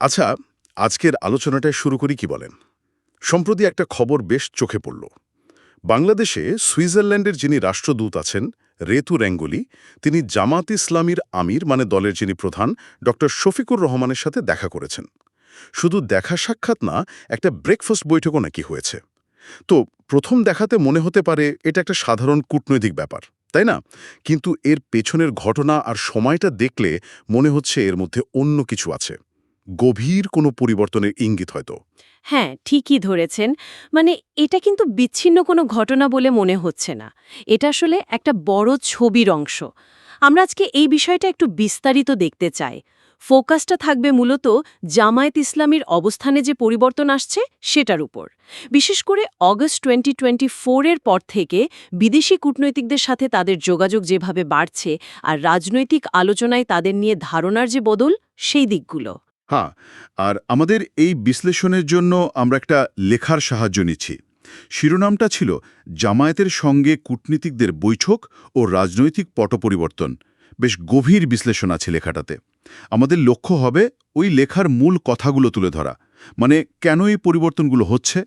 আচ্ছা আজকের আলোচনাটা শুরু করি কি বলেন? সম্প্রতি একটা খবর বেশ চোখে পড়ল। বাংলাদেশে সুইজারল্যান্ডের যিনি রাষ্ট্রদূত আছেন, রেতু রেঙ্গুলি, তিনি জামাত ইসলামীর আমির মানে দলের যিনি প্রধান ড শফিকুর রহমানের সাথে দেখা করেছেন। শুধু দেখা সাক্ষাৎ না, একটা ব্রেকফাস্ট বৈঠকও নাকি হয়েছে। তো প্রথম দেখাতে মনে হতে পারে এটা একটা সাধারণ কূটনৈতিক ব্যাপার, তাই না? কিন্তু এর পেছনের ঘটনা আর সময়টা দেখলে মনে হচ্ছে এর মধ্যে অন্য কিছু আছে। গভীর কোনো পরিবর্তনের ইঙ্গিত হয়তো। হ্যাঁ ঠিকই ধরেছেন। মানে এটা কিন্তু বিচ্ছিন্ন কোনো ঘটনা বলে মনে হচ্ছে না। এটা আসলে একটা বড় ছবির অংশ। আমরা আজকে এই বিষয়টা একটু বিস্তারিত দেখতে চাই। ফোকাসটা থাকবে মূলত জামায়াত ইসলামীর অবস্থানে যে পরিবর্তন আসছে সেটার উপর। বিশেষ করে অগস্ট টোয়েন্টি টোয়েন্টি এর পর থেকে বিদেশি কূটনৈতিকদের সাথে তাদের যোগাযোগ যেভাবে বাড়ছে আর রাজনৈতিক আলোচনায় তাদের নিয়ে ধারণার যে বদল, সেই দিকগুলো। হ্যাঁ আর আমাদের এই বিশ্লেষণের জন্য আমরা একটা লেখার সাহায্য নিচ্ছি। শিরোনামটা ছিল জামায়াতের সঙ্গে কূটনীতিকদের বৈঠক ও রাজনৈতিক পট পরিবর্তন বেশ গভীর বিশ্লেষণ আছে লেখাটাতে। আমাদের লক্ষ্য হবে ওই লেখার মূল কথাগুলো তুলে ধরা। মানে কেন এই পরিবর্তনগুলো হচ্ছে?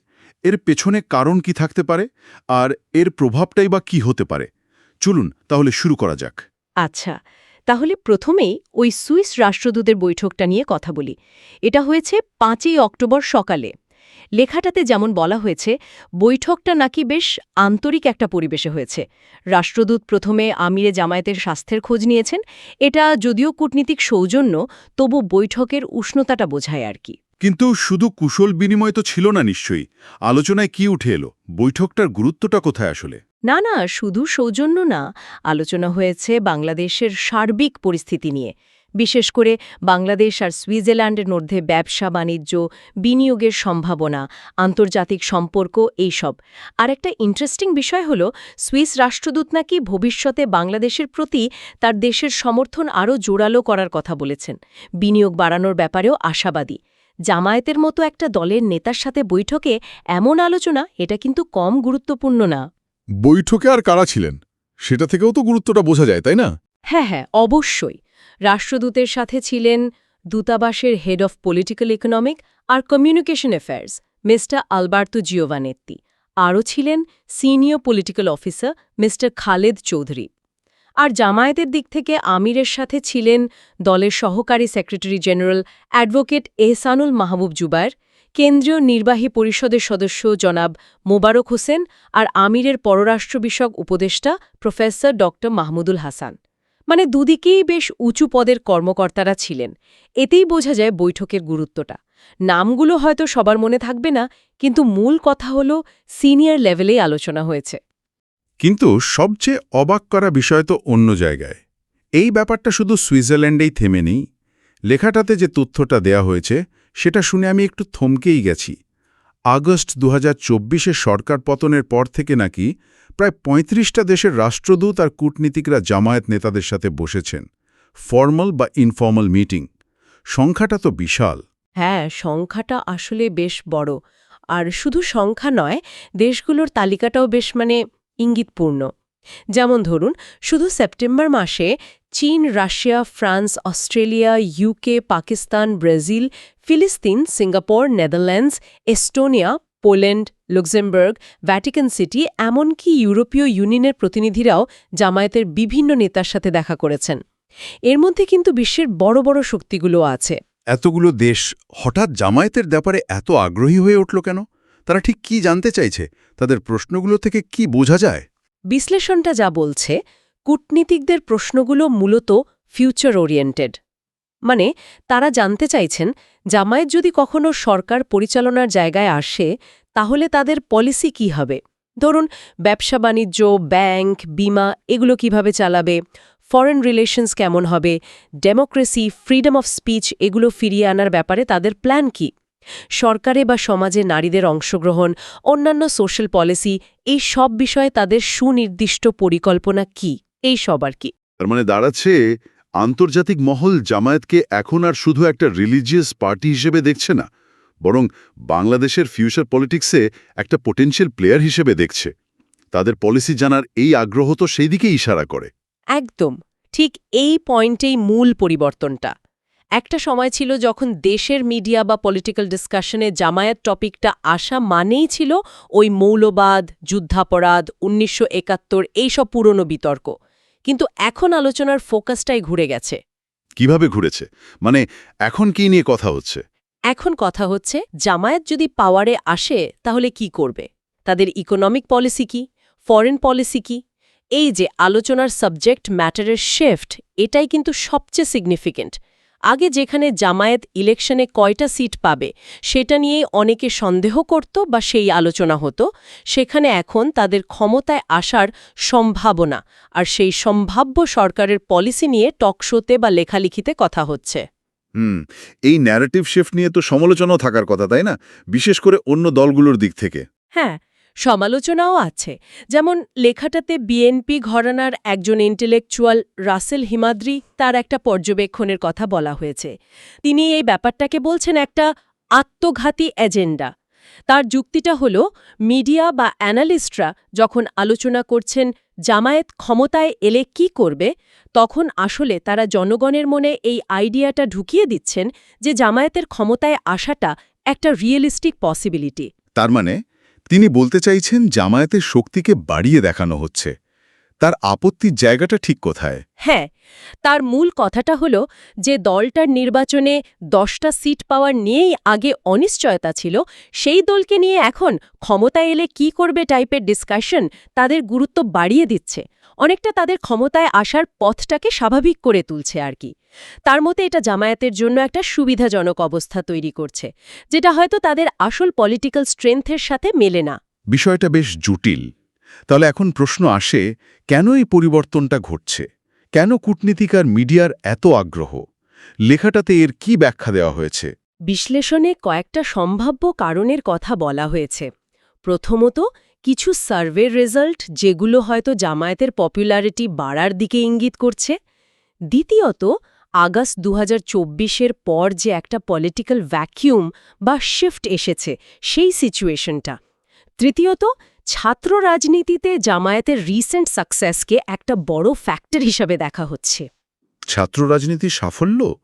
এর পেছনে কারণ কি থাকতে পারে? আর এর প্রভাবটাই বা কি হতে পারে? চলুন তাহলে শুরু করা যাক। আচ্ছা তাহলে প্রথমেই ওই সুইস রাষ্ট্রদূতের বৈঠকটা নিয়ে কথা বলি। এটা হয়েছে পাঁচই অক্টোবর সকালে। লেখাটাতে যেমন বলা হয়েছে, বৈঠকটা নাকি বেশ আন্তরিক একটা পরিবেশে হয়েছে। রাষ্ট্রদূত প্রথমে আমিরে জামায়াতের স্বাস্থ্যের খোঁজ নিয়েছেন। এটা যদিও কূটনীতিক সৌজন্য, তবু বৈঠকের উষ্ণতাটা বোঝায় আর কি। কিন্তু শুধু কুশল বিনিময় তো ছিল না নিশ্চয়ই। আলোচনায় কি উঠে এলো? বৈঠকটার গুরুত্বটা কোথায় আসলে? না না, শুধু সৌজন্য না। আলোচনা হয়েছে বাংলাদেশের সার্বিক পরিস্থিতি নিয়ে। বিশেষ করে বাংলাদেশ আর সুইজারল্যান্ডের মধ্যে ব্যবসা, বাণিজ্য, বিনিয়োগের সম্ভাবনা, আন্তর্জাতিক সম্পর্ক, এইসব। আর একটা ইন্টারেস্টিং বিষয় হল, সুইস রাষ্ট্রদূত নাকি ভবিষ্যতে বাংলাদেশের প্রতি তার দেশের সমর্থন আরও জোরালো করার কথা বলেছেন। বিনিয়োগ বাড়ানোর ব্যাপারেও আশাবাদী। জামায়াতের মতো একটা দলের নেতার সাথে বৈঠকে এমন আলোচনা এটা কিন্তু কম গুরুত্বপূর্ণ না। বৈঠকে আর কারা ছিলেন? সেটা থেকেও তো গুরুত্বটা বোঝা যায় তাই না? হ্যাঁ হ্যাঁ অবশ্যই। রাষ্ট্রদূতের সাথে ছিলেন দূতাবাসের head of political economic R communication affairs mister Alberto Giovannetti. আরও ছিলেন senior political officer mister Khaled Chowdhury. আর জামায়াতের দিক থেকে আমিরের সাথে ছিলেন দলের সহকারী secretary general advocate Ehsanul Mahbub Zubayer, কেন্দ্রীয় নির্বাহী পরিষদের সদস্য জনাব মোবারক হোসেন আর আমিরের পররাষ্ট্র বিষয়ক উপদেষ্টা প্রফেসর ড মাহমুদুল হাসান। মানে দুদিকেই বেশ উঁচু পদের কর্মকর্তারা ছিলেন। এতেই বোঝা যায় বৈঠকের গুরুত্বটা। নামগুলো হয়তো সবার মনে থাকবে না, কিন্তু মূল কথা হল সিনিয়র লেভেলেই আলোচনা হয়েছে। কিন্তু সবচেয়ে অবাক করা বিষয় তো অন্য জায়গায়। এই ব্যাপারটা শুধু সুইজারল্যান্ডেই থেমে নেই। লেখাটাতে যে তথ্যটা দেয়া হয়েছে, সেটা শুনে আমি একটু থমকেই গেছি। আগস্ট দু হাজার সরকার পতনের পর থেকে নাকি প্রায় পঁয়ত্রিশটা দেশের রাষ্ট্রদূত আর কূটনীতিকরা জামায়াত নেতাদের সাথে বসেছেন। ফর্মাল বা ইনফর্মাল মিটিং। সংখ্যাটা তো বিশাল। হ্যাঁ সংখ্যাটা আসলে বেশ বড়। আর শুধু সংখ্যা নয়, দেশগুলোর তালিকাটাও বেশ মানে ইঙ্গিতপূর্ণ। যেমন ধরুন, শুধু সেপ্টেম্বর মাসে চীন, Russia, France, Australia, UK, Pakistan, Brazil, ফিলিস্তিন, Singapore, Netherlands, Estonia, Poland, Luxembourg, Vatican City, এমনকি ইউরোপীয় ইউনিয়নের প্রতিনিধিরাও জামায়াতের বিভিন্ন নেতার সাথে দেখা করেছেন। এর মধ্যে কিন্তু বিশ্বের বড় বড় শক্তিগুলো আছে। এতগুলো দেশ হঠাৎ জামায়াতের ব্যাপারে এত আগ্রহী হয়ে উঠল কেন? তারা ঠিক কি জানতে চাইছে? তাদের প্রশ্নগুলো থেকে কি বোঝা যায়? বিশ্লেষণটা যা বলছে, কূটনীতিকদের প্রশ্নগুলো মূলত ফিউচার ওরিয়েন্টেড মানে তারা জানতে চাইছেন, জামায়াত যদি কখনো সরকার পরিচালনার জায়গায় আসে, তাহলে তাদের পলিসি কি হবে? ধরুন, ব্যবসা বাণিজ্য ব্যাংক বিমা, এগুলো কীভাবে চালাবে? ফরেন রিলেশনস কেমন হবে? ডেমোক্রেসি ফ্রিডম অফ স্পিচ এগুলো ফিরিয়ে আনার ব্যাপারে তাদের প্ল্যান কি? সরকারে বা সমাজে নারীদের অংশগ্রহণ অন্যান্য সোশ্যাল পলিসি এই সব বিষয়ে তাদের সুনির্দিষ্ট পরিকল্পনা কি? এই সব আর কি। তার মানে দাঁড়াচ্ছে আন্তর্জাতিক মহল জামায়াতকে এখন আর শুধু একটা রিলিজিয়াস পার্টি হিসেবে দেখছে না বরং বাংলাদেশের ফিউচার পলিটিক্সে একটা পোটেনশিয়াল প্লেয়ার হিসেবে দেখছে। তাদের পলিসি জানার এই আগ্রহ তো সেই দিকে ইশারা করে। একদম। ঠিক এই পয়েন্টেই মূল পরিবর্তনটা। একটা সময় ছিল যখন দেশের মিডিয়া বা পলিটিক্যাল ডিসকাশনে জামায়াত টপিকটা আসা মানেই ছিল ওই মৌলবাদ যুদ্ধাপরাধ উনিশশো একাত্তর এইসব পুরনো বিতর্ক। কিন্তু এখন আলোচনার ফোকাসটাই ঘুরে গেছে। কীভাবে ঘুরেছে? মানে এখন কি নিয়ে কথা হচ্ছে? এখন কথা হচ্ছে জামায়াত যদি পাওয়ারে আসে তাহলে কি করবে? তাদের ইকোনমিক পলিসি কি? ফরেন পলিসি কি? এই যে আলোচনার সাবজেক্ট ম্যাটারের শিফট এটাই কিন্তু সবচেয়ে সিগনিফিকেন্ট আগে যেখানে জামায়াত ইলেকশনে কয়টা সিট পাবে সেটা নিয়েই অনেকে সন্দেহ করত বা সেই আলোচনা হতো। সেখানে এখন তাদের ক্ষমতায় আসার সম্ভাবনা আর সেই সম্ভাব্য সরকারের পলিসি নিয়ে টকশোতে বা লেখালেখিতে কথা হচ্ছে। হুম এই ন্যারেটিভ শিফট নিয়ে তো সমালোচনাও থাকার কথা তাই না? বিশেষ করে অন্য দলগুলোর দিক থেকে। হ্যাঁ সমালোচনাও আছে। যেমন লেখাটাতে বিএনপি ঘরানার একজন ইন্টেলেকচুয়াল রাসেল হিমাদ্রি তার একটা পর্যবেক্ষণের কথা বলা হয়েছে। তিনি এই ব্যাপারটাকে বলছেন একটা আত্মঘাতী এজেন্ডা। তার যুক্তিটা হল, মিডিয়া বা অ্যানালিস্টরা যখন আলোচনা করছেন জামায়াত ক্ষমতায় এলে কি করবে, তখন আসলে তারা জনগণের মনে এই আইডিয়াটা ঢুকিয়ে দিচ্ছেন যে জামায়াতের ক্ষমতায় আসাটা একটা রিয়েলিস্টিক পসিবিলিটি। তার মানে তিনি বলতে চাইছেন জামায়াতের শক্তিকে বাড়িয়ে দেখানো হচ্ছে। তার আপত্তির জায়গাটা ঠিক কোথায়? হ্যাঁ তার মূল কথাটা হলো যে দলটার নির্বাচনে দশটা সিট পাওয়ার নিয়েই আগে অনিশ্চয়তা ছিল, সেই দলকে নিয়ে এখন ক্ষমতা এলে কি করবে টাইপের ডিসকাশন তাদের গুরুত্ব বাড়িয়ে দিচ্ছে। অনেকটা তাদের ক্ষমতায় আসার পথটাকে স্বাভাবিক করে তুলছে আর কি। তার মতে এটা জামায়াতের জন্য একটা সুবিধাজনক অবস্থা তৈরি করছে যেটা হয়তো তাদের আসল পলিটিক্যাল স্ট্রেংথের সাথে মেলে না। বিষয়টা বেশ জটিল। তাহলে এখন প্রশ্ন আসে কেন এই পরিবর্তনটা ঘটছে? কেন কূটনীতিক আর মিডিয়ার এত আগ্রহ? লেখাটাতে এর কি ব্যাখ্যা দেওয়া হয়েছে? বিশ্লেষণে কয়েকটা সম্ভাব্য কারণের কথা বলা হয়েছে। প্রথমত কিছু সার্ভের রেজাল্ট যেগুলো হয়তো জামায়াতের পপুলারিটি বাড়ার দিকে ইঙ্গিত করছে। দ্বিতীয়ত আগস্ট দু এর পর যে একটা পলিটিক্যাল ভ্যাকিউম বা শিফট এসেছে সেই সিচুয়েশনটা তৃতীয়ত ছাত্র রাজনীতিতে জামায়াতের রিসেন্ট সাকসেসকে একটা বড় ফ্যাক্টর হিসাবে দেখা হচ্ছে। ছাত্র রাজনীতি সাফল্য?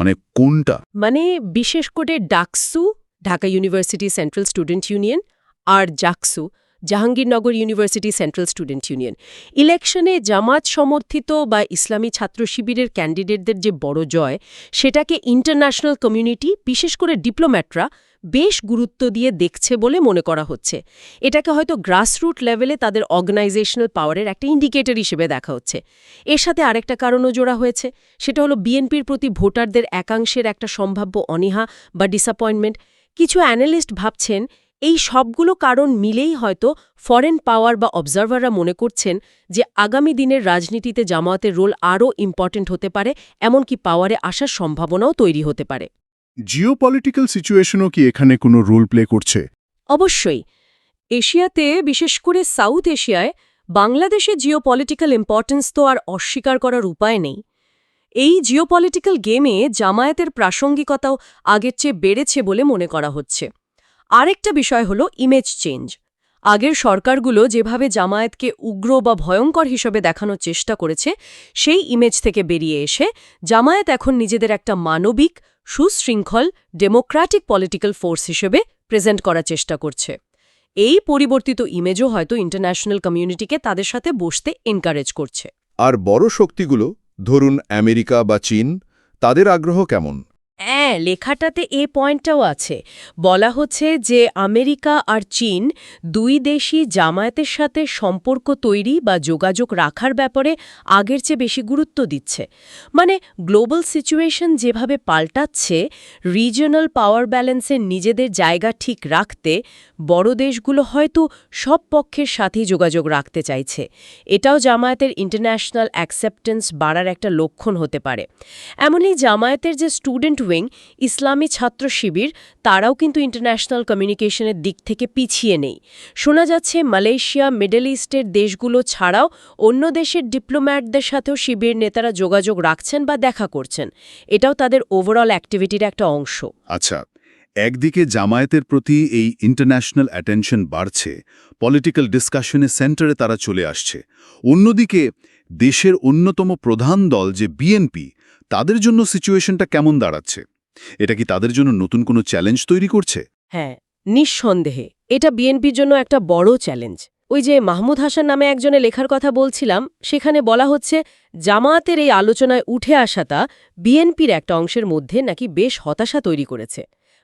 মানে কোনটা? মানে বিশেষ করে DUCSU Dhaka university central student union আর JAKSU. Jahangirnagar university central student union. ইলেকশনে জামাত সমর্থিত বা ইসলামী ছাত্র শিবিরের ক্যান্ডিডেটদের যে বড় জয়, সেটাকে ইন্টারন্যাশনাল কমিউনিটি, বিশেষ করে ডিপ্লোম্যাটরা, বেশ গুরুত্ব দিয়ে দেখছে বলে মনে করা হচ্ছে। এটাকে হয়তো গ্রাসরুট লেভেলে তাদের অর্গানাইজেশনাল পাওয়ারের একটা ইন্ডিকেটর হিসেবে দেখা হচ্ছে। এর সাথে আরেকটা কারণও জোড়া হয়েছে, সেটা হলো বিএনপির প্রতি ভোটারদের একাংশের একটা সম্ভাব্য অনীহা বা ডিসঅ্যাপয়েন্টমেন্ট কিছু অ্যানালিস্ট ভাবছেন এই সবগুলো কারণ মিলেই হয়তো ফরেন পাওয়ার বা অবজারভাররা মনে করছেন যে আগামী দিনের রাজনীতিতে জামায়াতের রোল আরও ইম্পর্টেন্ট হতে পারে এমনকি পাওয়ারে আসার সম্ভাবনাও তৈরি হতে পারে। জিও পলিটিক্যাল সিচুয়েশনও কি এখানে কোনো রোল প্লে করছে? অবশ্যই। এশিয়াতে বিশেষ করে সাউথ এশিয়ায় বাংলাদেশে জিও পলিটিক্যাল ইম্পর্টেন্স তো আর অস্বীকার করার উপায় নেই। এই জিওপলিটিক্যাল গেমে জামায়াতের প্রাসঙ্গিকতাও আগের চেয়ে বেড়েছে বলে মনে করা হচ্ছে। আরেকটা বিষয় হলো ইমেজ চেঞ্জ আগের সরকারগুলো যেভাবে জামায়াতকে উগ্র বা ভয়ঙ্কর হিসেবে দেখানোর চেষ্টা করেছে, সেই ইমেজ থেকে বেরিয়ে এসে জামায়াত এখন নিজেদের একটা মানবিক, সুশৃঙ্খল ডেমোক্র্যাটিক পলিটিক্যাল ফোর্স হিসেবে প্রেজেন্ট করার চেষ্টা করছে। এই পরিবর্তিত ইমেজও হয়তো ইন্টারন্যাশনাল কমিউনিটিকে তাদের সাথে বসতে এনকারেজ করছে। আর বড় শক্তিগুলো, ধরুন আমেরিকা বা চীন, তাদের আগ্রহ কেমন? হ্যাঁ লেখাটাতে এ পয়েন্টটাও আছে। বলা হচ্ছে যে আমেরিকা আর চীন দুই দেশই জামায়াতের সাথে সম্পর্ক তৈরি বা যোগাযোগ রাখার ব্যাপারে আগের চেয়ে বেশি গুরুত্ব দিচ্ছে। মানে গ্লোবাল সিচুয়েশন যেভাবে পাল্টাচ্ছে, রিজিওনাল পাওয়ার ব্যালেন্সে নিজেদের জায়গা ঠিক রাখতে বড় দেশগুলো হয়তো সব পক্ষের সাথেই যোগাযোগ রাখতে চাইছে। এটাও জামায়াতের ইন্টারন্যাশনাল অ্যাকসেপ্টেন্স বাড়ার একটা লক্ষণ হতে পারে। এমনই জামায়াতের যে স্টুডেন্ট উইং ইসলামী ছাত্র শিবির, তারাও কিন্তু ইন্টারন্যাশনাল কমিউনিকেশনের দিক থেকে পিছিয়ে নেই। শোনা যাচ্ছে মালয়েশিয়া, মিডল ইস্টের দেশগুলো ছাড়াও অন্য দেশের ডিপ্লোম্যাটদের সাথেও শিবির নেতারা যোগাযোগ রাখছেন বা দেখা করছেন। এটাও তাদের ওভারঅল অ্যাক্টিভিটির একটা অংশ। আচ্ছা একদিকে জামায়াতের প্রতি এই ইন্টারন্যাশনাল অ্যাটেনশন বাড়ছে পলিটিক্যাল ডিসকাশনের সেন্টারে তারা চলে আসছে। অন্যদিকে দেশের অন্যতম প্রধান দল যে বিএনপি তাদের জন্য সিচুয়েশনটা কেমন দাঁড়াচ্ছে? এটা কি তাদের জন্য নতুন কোনো চ্যালেঞ্জ তৈরি করছে? হ্যাঁ নিঃসন্দেহে। এটা বিএনপির জন্য একটা বড় চ্যালেঞ্জ ওই যে মাহমুদ হাসান নামে একজনে লেখার কথা বলছিলাম, সেখানে বলা হচ্ছে, জামায়াতের এই আলোচনায় উঠে আসাটা বিএনপির একটা অংশের মধ্যে নাকি বেশ হতাশা তৈরি করেছে।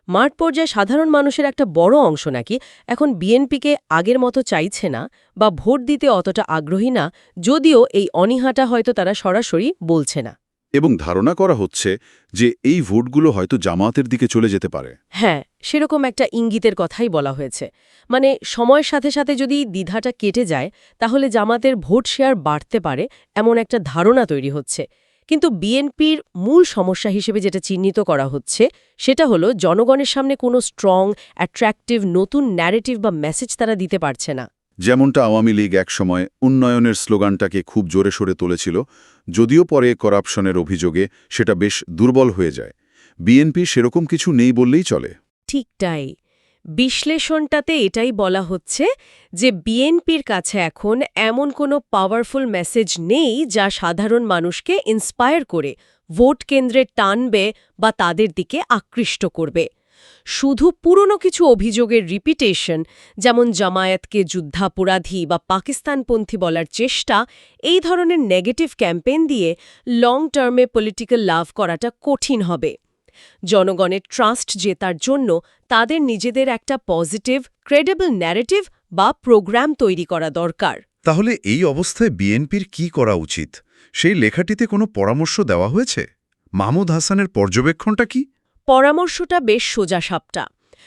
মাঠ পর্যায়ে সাধারণ মানুষের একটা বড় অংশ নাকি এখন বিএনপিকে আগের মতো চাইছে না বা ভোট দিতে অতটা আগ্রহী না, যদিও এই অনীহাটা হয়তো তারা সরাসরি বলছে না। এবং ধারণা করা হচ্ছে যে এই ভোটগুলো হয়তো জামাতের দিকে চলে যেতে পারে। হ্যাঁ সেরকম একটা ইঙ্গিতের কথাই বলা হয়েছে। মানে সময়ের সাথে সাথে যদি দ্বিধাটা কেটে যায়, তাহলে জামাতের ভোট শেয়ার বাড়তে পারে এমন একটা ধারণা তৈরি হচ্ছে। কিন্তু বিএনপির মূল সমস্যা হিসেবে যেটা চিহ্নিত করা হচ্ছে, সেটা হলো জনগণের সামনে কোনো স্ট্রং অ্যাট্রাকটিভ নতুন ন্যারেটিভ বা মেসেজ তারা দিতে পারছে না। যেমনটা আওয়ামী লীগ একসময় উন্নয়নের স্লোগানটাকে খুব জোরে সরে তুলেছিল, যদিও পরে করাপশনের অভিযোগে সেটা বেশ দুর্বল হয়ে যায়। বিএনপি সেরকম কিছু নেই বললেই চলে। ঠিকটাই বিশ্লেষণটাতে এটাই বলা হচ্ছে যে বিএনপির কাছে এখন এমন কোনো পাওয়ারফুল মেসেজ নেই যা সাধারণ মানুষকে ইন্সপায়ার করে, ভোট কেন্দ্রে টানবে বা তাদের দিকে আকৃষ্ট করবে। শুধু পুরনো কিছু অভিযোগের রিপিটেশন যেমন জামায়াতকে যুদ্ধাপরাধী বা পাকিস্তানপন্থী বলার চেষ্টা, এই ধরনের নেগেটিভ ক্যাম্পেইন দিয়ে লং টার্মে পলিটিক্যাল লাভ করাটা কঠিন হবে। জনগণের ট্রাস্ট জেতার জন্য তাদের নিজেদের একটা পজিটিভ ক্রেডেবল ন্যারেটিভ বা প্রোগ্রাম তৈরি করা দরকার। তাহলে এই অবস্থায় বিএনপির কি করা উচিত? সেই লেখাটিতে কোনো পরামর্শ দেওয়া হয়েছে? মাহমুদ হাসানের পর্যবেক্ষণটা কি? পরামর্শটা বেশ সোজা সাপটা।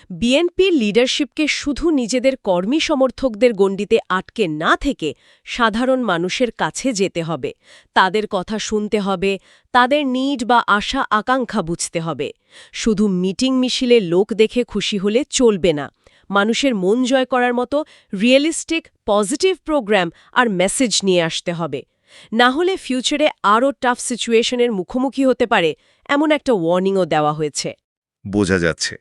বিএনপির লিডারশিপকে শুধু নিজেদের কর্মী সমর্থকদের গণ্ডিতে আটকে না থেকে সাধারণ মানুষের কাছে যেতে হবে। তাদের কথা শুনতে হবে, তাদের নিড বা আশা, আকাঙ্ক্ষা বুঝতে হবে। শুধু মিটিং মিছিলে লোক দেখে খুশি হলে চলবে না। মানুষের মন জয় করার মতো রিয়েলিস্টিক পজিটিভ প্রোগ্রাম আর মেসেজ নিয়ে আসতে হবে। না হলে ফিউচারে আরও টাফ সিচুয়েশনের মুখোমুখি হতে পারে এমন একটা ওয়ার্নিংও দেওয়া হয়েছে। বোঝা যাচ্ছে।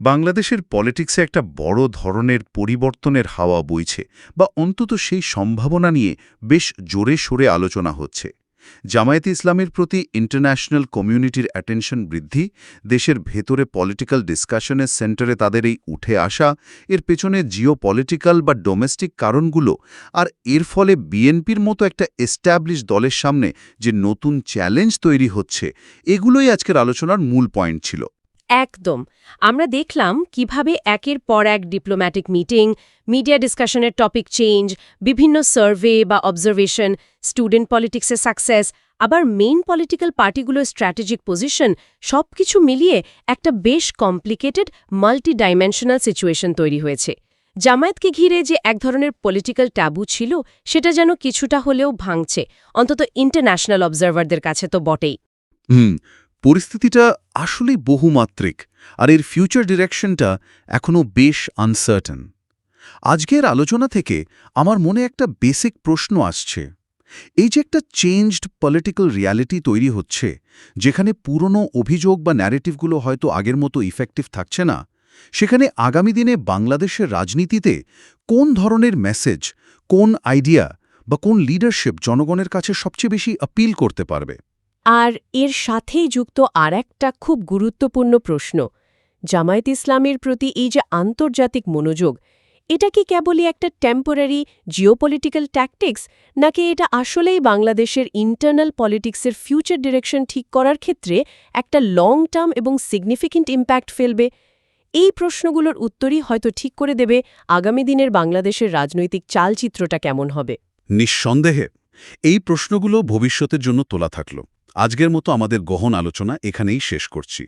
বাংলাদেশের পলিটিক্সে একটা বড় ধরনের পরিবর্তনের হাওয়া বইছে বা অন্তত সেই সম্ভাবনা নিয়ে বেশ জোরে সোরে আলোচনা হচ্ছে। জামায়াতে ইসলামের প্রতি ইন্টারন্যাশনাল কমিউনিটির অ্যাটেনশন বৃদ্ধি, দেশের ভেতরে পলিটিক্যাল ডিসকাশনের সেন্টারে তাদের এই উঠে আসা, এর পেছনে জিও পলিটিক্যাল বা ডোমেস্টিক কারণগুলো, আর এর ফলে বিএনপির মতো একটা এস্টাবলিশ দলের সামনে যে নতুন চ্যালেঞ্জ তৈরি হচ্ছে, এগুলোই আজকের আলোচনার মূল পয়েন্ট ছিল। একদম। আমরা দেখলাম কীভাবে একের পর এক ডিপ্লোম্যাটিক মিটিং মিডিয়া ডিসকাশনের টপিক চেঞ্জ বিভিন্ন সার্ভে বা অবজারভেশন স্টুডেন্ট পলিটিক্সের সাকসেস আবার মেইন পলিটিক্যাল পার্টিগুলোর স্ট্র্যাটেজিক পজিশন সবকিছু মিলিয়ে একটা বেশ কমপ্লিকেটেড মাল্টি ডাইমেনশনাল সিচুয়েশন তৈরি হয়েছে। জামায়াতকে ঘিরে যে এক ধরনের পলিটিক্যাল ট্যাবু ছিল, সেটা যেন কিছুটা হলেও ভাঙছে। অন্তত ইন্টারন্যাশনাল অবজারভারদের কাছে তো বটেই। হুম পরিস্থিতিটা আসলেই বহুমাত্রিক, আর এর ফিউচার ডিরেকশনটা এখনও বেশ আনসার্টেন আজকের আলোচনা থেকে আমার মনে একটা বেসিক প্রশ্ন আসছে। এই যে একটা চেঞ্জড পলিটিক্যাল রিয়ালিটি তৈরি হচ্ছে, যেখানে পুরনো অভিযোগ বা ন্যারেটিভগুলো হয়তো আগের মতো ইফেক্টিভ থাকছে না, সেখানে আগামী দিনে বাংলাদেশের রাজনীতিতে কোন ধরনের মেসেজ কোন আইডিয়া বা কোন লিডারশিপ জনগণের কাছে সবচেয়ে বেশি আপিল করতে পারবে? আর এর সাথেই যুক্ত আর একটা খুব গুরুত্বপূর্ণ প্রশ্ন। জামায়াত ইসলামের প্রতি এই যে আন্তর্জাতিক মনোযোগ, এটা কি কেবলই একটা টেম্পোরারি জিওপলিটিক্যাল ট্যাকটিক্স নাকি এটা আসলেই বাংলাদেশের ইন্টারনাল পলিটিক্সের ফিউচার ডিরেকশন ঠিক করার ক্ষেত্রে একটা লং টার্ম এবং সিগনিফিকেন্ট ইম্প্যাক্ট ফেলবে? এই প্রশ্নগুলোর উত্তরই হয়তো ঠিক করে দেবে আগামী দিনের বাংলাদেশের রাজনৈতিক চালচিত্রটা কেমন হবে। নিঃসন্দেহে, এই প্রশ্নগুলো ভবিষ্যতের জন্য তোলা থাকল। আজকের মতো আমাদের গহন আলোচনা এখানেই শেষ করছি।